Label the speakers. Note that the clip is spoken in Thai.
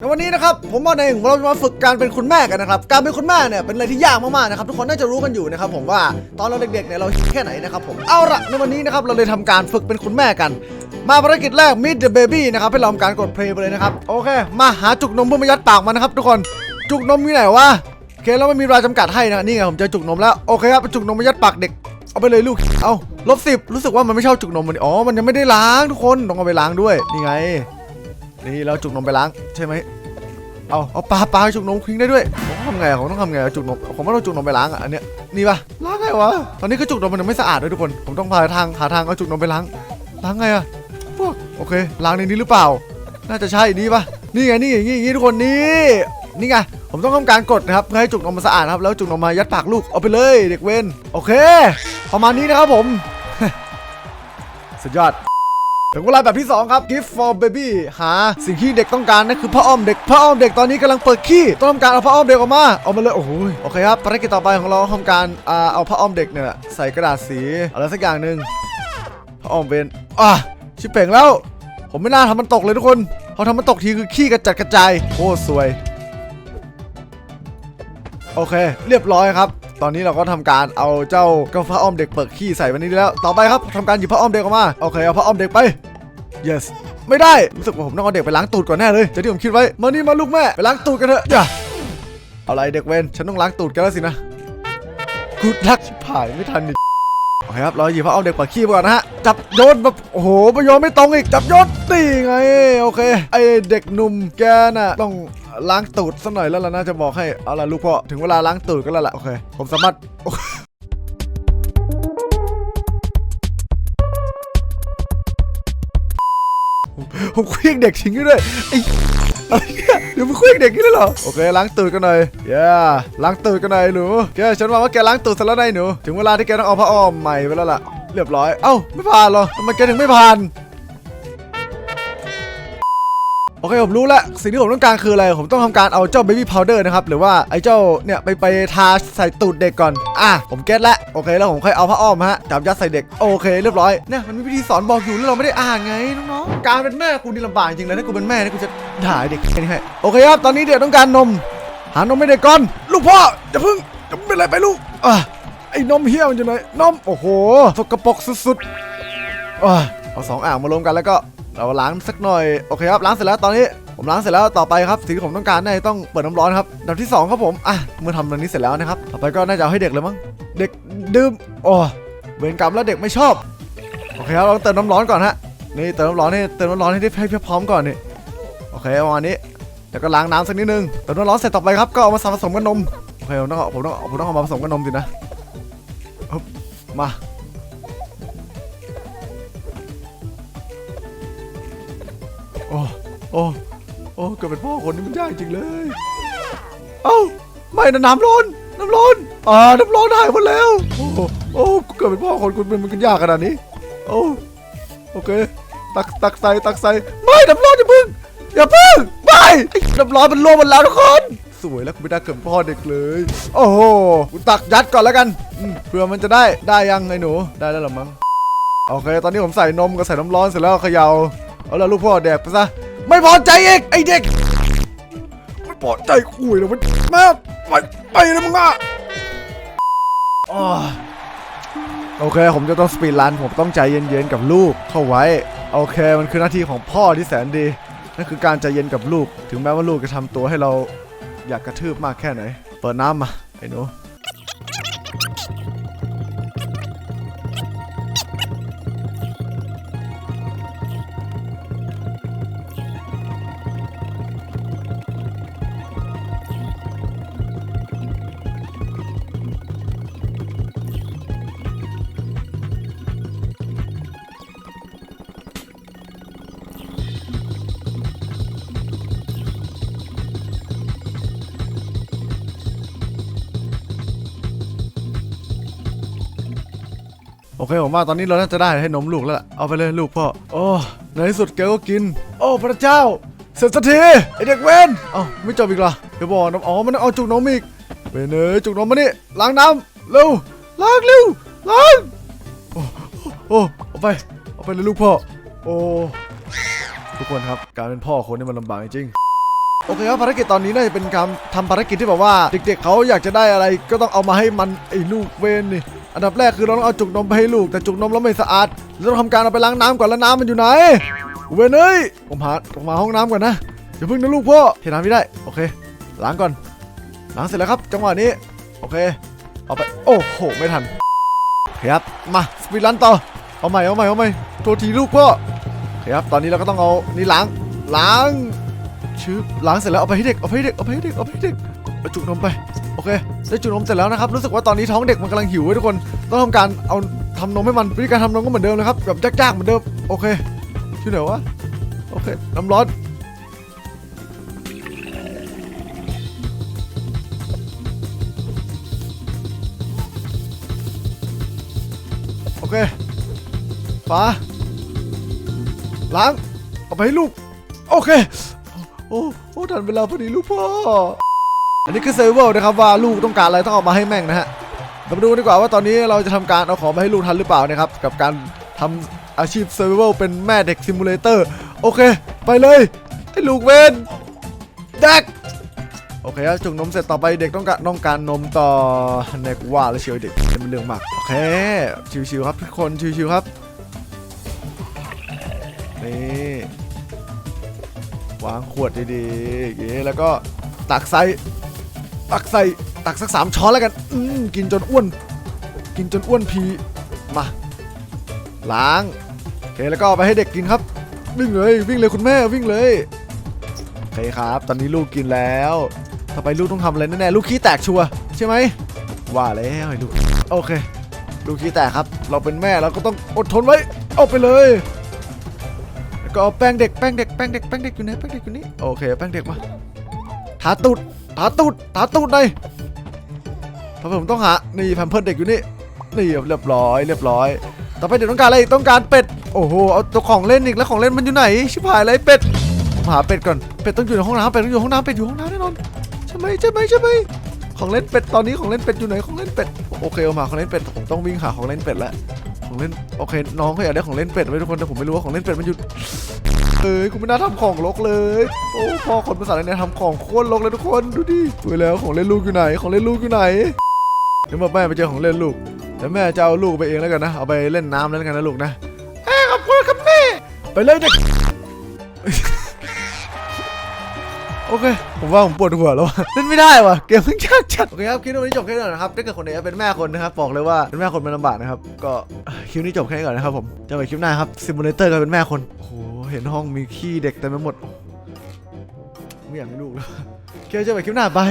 Speaker 1: ในวันนี้นะครับผมว่าในเราจะมาฝึกการเป็นคุณแม่กันนะครับการเป็นคุณแม่เนี่ยเป็นอะไรที่ยากมากๆนะครับทุกคนน่าจะรู้กันอยู่นะครับผมว่าตอนเราเด็กๆเนี่ยเราแค่ไหนนะครับผมเอาละในวันนี้นะครับเราเลยทำการฝึกเป็นคุณแม่กัน มาภารกิจแรก Meet the Baby นะครับให้เราทำการกด play ไปเลยนะครับโอเค มาหาจุกนมเพื่อมายัดปากมันนะครับ ทุกคนจุกนมอยู่ไหนวะโอเคเราไม่มีเวลาจำกัดให้นะนี่ไงผมเจอจุกนมแล้วโอเคครับจุกนมมายัดปากเด็กเอาไปเลยลูกเอาลบสิบรู้สึกว่ามันไม่ชอบจุกนมมันอ๋อมันยังไม่ได้ล้างทุกคนต้องเอาไปล้างด้วยนี่ไง นี่เราจุกนมไปล้างใช่ไหมเอาเอาปลาปลาจุกนมทิ้งได้ด้วยผมต้องทำไงอะผมต้องทำไงอะจุกนมผมว่าเราจุกนมไปล้างอะอันเนี้ยนี่ปะล้างไงวะตอนนี้ก็จุกนมมันยังไม่สะอาดด้วยทุกคนผมต้องพาทางหาทางเอาจุกนมไปล้างล้างไงอะพวกโอเคล้างในนี้หรือเปล่า น่าจะใช่นี่ปะนี่ไงนี่อย่างงี้อย่างงี้ทุกคนนี่นี่ไงผมต้องทำการกดนะครับเพื่อให้จุกนมมันสะอาดครับแล้วจุกนมมายัดปากลูกเอาไปเลยเด็กเวนโอเค ประมาณนี้นะครับผม สุดยอด ถึงเวลาแบบที่ 2 ครับ gift for baby หาสิ่งที่เด็กต้องการนั่นคือผ้าอ้อมเด็กผ้าอ้อมเด็กตอนนี้กำลังเปิดขี้ต้องการเอาผ้าอ้อมเด็กออกมาเอามาเลยโอ้โหโอเคครับภารกิจต่อไปของเราทำการเอาผ้าอ้อมเด็กเนี่ยใส่กระดาษสีอะไรสักอย่างหนึ่งผ้าอ้อมเป็นอะชิบเป่งแล้ว ผมไม่น่าทำมันตกเลยทุกคนพอทำมันตกทีคือขี้กระจัดกระจายโคตรสวย โอเค เรียบร้อยครับ ตอนนี้เราก็ทำการเอาเจ้ากระเพาะอ้อมเด็กเปิดขี้ใส่ไวันนี้แล้ว ต่อไปครับทำการหยิบผ้าอ้อมเด็กออกมาโอเคเอาผ้าอ้อมเด็กไป yes ไม่ได้รู้สึกว่าผมต้องเอาเด็กไปล้างตูดก่อนแน่เลยจะที่ผมคิดไว้มานี่มาลูกแม่ไปล้างตูดกันเถอะอย่าเอาอะไรเด็กเวนฉันต้องล้างตูดกันแล้วสินะกูรักชิบหายไม่ทันอีก อเคครับเราหยิบผ้าอ้อมเด็กเปิดขี้ไปก่อนนะฮะจับโยนแบบโอ้โหไปโยนไม่ตรงอีกจับโยนตีไงโอเคไอเด็กหนุ่มแกน่ะต้องล้างตูดสักหน่อยแล้วล่ะน่าจะบอกให้เอาล่ะลูกพ่อถึงเวลาล้างตูดก็แล้วล่ะโอเคผมสามารถผมผมเคลี้ยงเด็กทิ้งด้วยไอ้ อะไรเนี่ยเดี๋ยวมึงเคลี้ยงเด็กนี่เลยเหรอ โอเคล้างตูดกันหน่อยเย้ล้างตูดกันหน่อยหนูแกฉันว่าว่าแกล้างตูดเสร็จแล้วนายหนู ถึงเวลาที่แกต้องเอาผ้าอ้อมใหม่ไปแล้วล่ะ เรียบร้อย เอ้าไม่ผ่านหรอทำไมแกถึงไม่ผ่าน โอเคผมรู้แล้วสิ่งที่ผมต้องการคืออะไร ผมต้องทำการเอาเจ้า baby powder นะครับ หรือว่าไอ้เจ้าเนี่ยไปไปทาใส่ตูดเด็กก่อน อะ ผมเก็ตแล้วโอเคแล้วผมค่อยเอาผ้าอ้อมฮะจับยัดใส่เด็ก โอเค เรียบร้อยเนี่ยมันมีวิธีสอนบอกอยู่แล้วเราไม่ได้อ่านไงน้องๆการเป็นแม่กูนี่ลำบากจริงเลยถ้ากูเป็นแม่นี่กูจะด่าเด็กแค่นี้ให้โอเคครับตอนนี้เด็กต้องการนม หานมให้เด็กก่อนลูกพ่ออย่าพิ่งอย่เป็นไรไปลูกอะไอ้นมเหี้ยมันอยู่ไหนนมโอ้โหสกปรกสุดๆอะเอาสองอ่างมารวมกันแล้วก็ เราล้างสักหน่อยโอเคครับล้างเสร็จแล้วตอนนี้ผมล้างเสร็จแล้วต่อไปครับสิ่งที่ผมต้องการน่าจะต้องเปิดน้ำร้อนครับดับที่สองครับผมอะเมื่อทำอันนี้เสร็จแล้วนะครับต่อไปก็น่าจะเอาให้เด็กเลยมั้งเด็กดื่มโอ้เวรกรรมแล้วเด็กไม่ชอบโอเคครับเราเติมน้ำร้อนก่อนฮะนี่เติมน้ำร้อนให้เติมน้ำร้อนให้ได้ให้เพียบพร้อมก่อนนี่โอเคประมาณนี้แล้วก็ล้างน้ำสักนิดนึงเติมน้ำร้อนเสร็จต่อไปครับก็เอามาผสมกับนมโอเคผมต้องเอาผมต้องผมต้องเอามาผสมกับนมสินะมา โอ้โอ้เกิดเป็นพ่อคนนี้มันยากจริงเลย เอ้าไม่นะน้ำร้อนน้ำร้อนอ่าน้ำร้อนหายหมดแล้ว โอ้โอ้เกิดเป็นพ่อคนคุณเป็นมันกันยากขนาดนี้ โอ้โอเค ตักตักใส่ตักใส่ไม่น้ำร้อนอย่าพึ่งอย่าพึ่งไม่น้ำร้อนมันรวหมดแล้วทุกคนสวยแล้วกูไม่ได้เกิดเป็นพ่อเด็กเลย โอ้โหกูตักยัดก่อนแล้วกันเพื่อมันจะได้ได้ยังไงหนูได้แล้วหรอมั้งโอเค ตอนนี้ผมใส่นมกับใส่น้ำร้อนเสร็จแล้วเขย่าเอาละลูกพ่อแดกไปซะ ไม่พอใจอีกไอเด็กไม่พอใจคุยแล้วมันแม่ไปไปเลยมึงอะโอเค ผมจะต้องสปีดรันผมต้องใจเย็นๆกับลูกเข้าไว้ โอเค มันคือหน้าที่ของพ่อที่แสนดี นั่นคือการใจเย็นกับลูก ถึงแม้ว่าลูกจะทำตัวให้เราอยากกระทืบมากแค่ไหน เปิดน้ำมาไอ้หนู โอเคผมว่าตอนนี้เราน่าจะได้ให้นมลูกแล้วล่ะเอาไปเลยลูกพ่อโอ้ในที่สุดแกก็กิน โอ้พระเจ้า เสร็จสักทีไอเด็กเวนเอ้าไม่จบอีกเหรอเดี๋ยวบอกนะอ๋อมันองเอาจุกนมอีกเวนเอ้ยจุกนมมานี่ล้างน้ำเร็วล้างเร็วล้างโอ้โอ้เอาไปเอาไปเลยลูกพ่อโอ้ทุกคนครับการเป็นพ่อคนนี่มันลำบากจริงโอเคครับภารกิจตอนนี้น่าจะเป็นการทำภารกิจที่แบบว่า เด็กๆเขาอยากจะได้อะไรก็ต้องเอามาให้มันไอ้ลูกเวนนี่ อันดับแรกคือเราต้องเอาจุกนมไปให้ลูก แต่จุกนมเราไม่สะอาดเราต้องทำการเอาไปล้างน้ำก่อนแล้วน้ำมันอยู่ไหนเวนเอ้ยผมหาผมมาห้องน้ำก่อนนะอย่าเพิ่งนะลูกพ่อเทน้ำไม่ได้โอเค ล้างก่อน ล้างเสร็จแล้วครับ จังหวะนี้โอเคเอาไปโอ้โหไม่ทันครับมาสปีดรันต่อเอาใหม่เอาใหม่เอาใหม่โทษทีลูกพ่อครับตอนนี้เราก็ต้องเอานี่ล้างล้างชืบล้างเสร็จแล้วเอาไปให้เด็กเอาไปให้เด็กเอาไปให้เด็กเอาไปให้เด็กเอาจุกนมไป โอเคได้จุนมเสร็จแล้วนะครับรู้สึกว่าตอนนี้ท้องเด็กมันกำลังหิวเว้ยทุกคนต้องทำการเอาทำนมให้มันวิธีการทำนมก็เหมือนเดิมเลยครับแบบยากๆเหมือนเดิมโอเคชื่อไหนวะโอเคน้ำร้อนโอเคฝาล้างเอาไปให้ลูก โอเค โอ้โอ้ทันเวลาพอดีลูกพ่อ อันนี้คือเซอร์เวอร์นะครับว่าลูกต้องการอะไรต้องเอามาให้แม่งนะฮะเรามาดูดีกว่าว่าตอนนี้เราจะทำการเอาของมาให้ลูกทันหรือเปล่านะครับกับการทำอาชีพเซอร์เวอร์เป็นแม่เด็กซิมูเลเตอร์โอเค ไปเลยให้ลูกเวนเด็กโอเคครับจุกนมเสร็จต่อไปเด็กต้องการต้องการนมต่อเน็กว่าแล้วเชียวเด็กเป็นเรื่องมากโอเคชิวๆครับทุกคนชิวๆครับนี่วางขวดดีๆอย่างงี้แล้วก็ตักใส ตักใส่ตักสักสามช้อนแล้วกัน อืมกินจนอ้วน กินจนอ้วนพีมา ล้างโอเคแล้วก็ไปให้เด็กกินครับ วิ่งเลยวิ่งเลยคุณแม่วิ่งเลยโอเคครับ ตอนนี้ลูกกินแล้วต่อไปลูกต้องทำอะไรแน่ๆลูกขี้แตกชัวใช่ไหมว่าแล้วไอ้ลูกโอเค ลูกขี้แตกครับ เราเป็นแม่เราก็ต้องอดทนไว้ เอาไปเลยแล้วก็เอาแป้งเด็กแป้งเด็กแป้งเด็กแป้งเด็กอยู่ไหนแป้งเด็กอยู่นี่โอเค แป้งเด็กมาทาตูด ทาตูดทาตูดหน่อยพผมต้องหา นี่แพมเพิร์ดเด็กอยู่นี่นี่เรียบร้อยเรียบร้อย ต่อไปเด็กต้องการอะไรต้องการเป็ด โอ้โห เอาตัวของเล่นอีกแล้วของเล่นมันอยู่ไหน ชิบหายเลยเป็ดหาเป็ดก่อน เป็ดต้องอยู่ในห้องน้ำเป็ดต้องอยู่ห้องน้ำเป็ดอยู่ห้องน้ำแน่นอน ใช่ไหมใช่ไหมใช่ไหมของเล่นเป็ดตอนนี้ของเล่นเป็ดอยู่ไหนของเล่นเป็ด โอเคเอามาของเล่นเป็ดผมต้องวิ่งหาของเล่นเป็ดแล้ว ของเล่น โอเค น้องเขาอยากได้ของเล่นเป็ดไว้ทุกคนแต่ผมไม่รู้ว่าของเล่นเป็ดมันอยู่ เอ้ยกูไม่น่าทำของรกเลย โอ้พ่อคนภาษาอะไรเนี่ยทำของโคตรรกเลยทุกคนดูดิสวยแล้วของเล่นลูกอยู่ไหนของเล่นลูกอยู่ไหนเดี๋ยวมาแม่ไปเจอของเล่นลูกแต่แม่จะเอาลูกไปเองแล้วกันนะเอาไปเล่นน้ำแล้วกันนะลูกนะแม่ขอบคุณครับแม่ไปเลยเด็ก โอเค ผมว่าผมปวดหัวแล้ววะเล่นไม่ได้ว่ะ เกมมันยากจัด โอเคครับคลิปนี้จบแค่นี้ก่อนนะครับ ถ้าเกิดคนไหนเป็นแม่คนนะครับ บอกเลยว่าเป็นแม่คนมันลำบากนะครับ ก็คลิปนี้จบแค่นี้ก่อนนะครับผมจะไปคลิปหน้าครับซิมูเลเตอร์ก็เป็นแม่คน โอ้โห เห็นห้องมีขี้เด็กเต็มไปหมดไม่อยากมีลูกแล้วเคจะไปคลิปหน้าบาย